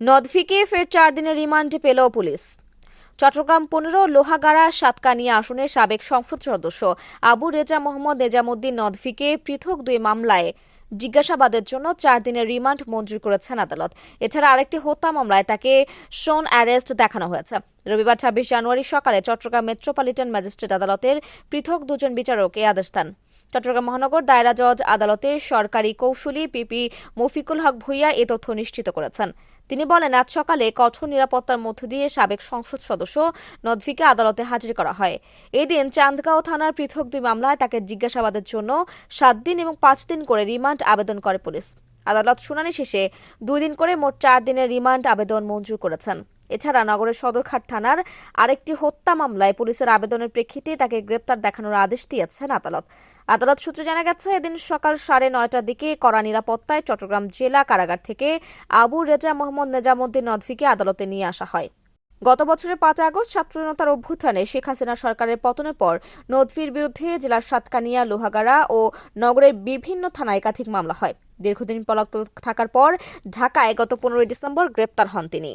নদভিকে ফের চার দিনের রিমান্ডে পেল পুলিশ। চট্টগ্রাম পনেরো, লোহাগাড়া, সাতকানিয়া আসনের সাবেক সংসদ সদস্য আবু রেজা মোহাম্মদ নেজামুদ্দিন নদভিকে পৃথক দুই মামলায় জিজ্ঞাসাবাদের জন্য চার দিনের রিমান্ড মঞ্জুর করেছেন আদালত। এছাড়া আরেকটি হত্যা মামলায় তাকে শোন অ্যারেস্ট দেখানো হয়েছে। রবিবার ছাব্বিশ জানুয়ারি সকালে চট্টগ্রাম মেট্রোপলিটন ম্যাজিস্ট্রেট আদালতের পৃথক দুজন বিচারক এই আদেশ দেন। চট্টগ্রাম মহানগর দায়রা জজ আদালতের সরকারি কৌশলী পিপি মফিকুল হক ভুইয়া এ তথ্য নিশ্চিত করেছেন। তিনি বলেন, আজ সকালে কঠোর নিরাপত্তার মধ্য দিয়ে সাবেক সংসদ সদস্য নদভিকে আদালতে হাজির করা হয়। এদিন চান্দগাঁও থানার পৃথক দুই মামলায় তাকে জিজ্ঞাসাবাদের জন্য সাত দিন এবং পাঁচ দিন করে রিমান্ড আবেদন করে পুলিশ। আদালত শুনানি শেষে দুই দিন করে মোট চার দিনের রিমান্ড আবেদন মঞ্জুর করেছেন। এছাড়া নগরের সদরঘাট থানার আরেকটি হত্যা মামলায় পুলিশের আবেদনের প্রেক্ষিতে তাকে গ্রেপ্তার দেখানোর আদেশ দিয়েছেন আদালত। আদালত সূত্রে জানা গেছে, এদিন সকাল সাড়ে নয়টার দিকে কড়া নিরাপত্তায় চট্টগ্রাম জেলা কারাগার থেকে আবু রেজা মোহাম্মদ নেজামুদ্দিন নদভিকে আদালতে নিয়ে আসা হয়। গত বছরের পাঁচ আগস্ট ছাত্রজনতার অভ্যুত্থানে শেখ হাসিনা সরকারের পতনের পর নদভির বিরুদ্ধে জেলার সাতকানিয়া, লোহাগাড়া ও নগরের বিভিন্ন থানায় একাধিক মামলা হয়। দীর্ঘদিন পলাতক থাকার পর ঢাকায় গত পনেরোই ডিসেম্বর গ্রেপ্তার হন তিনি।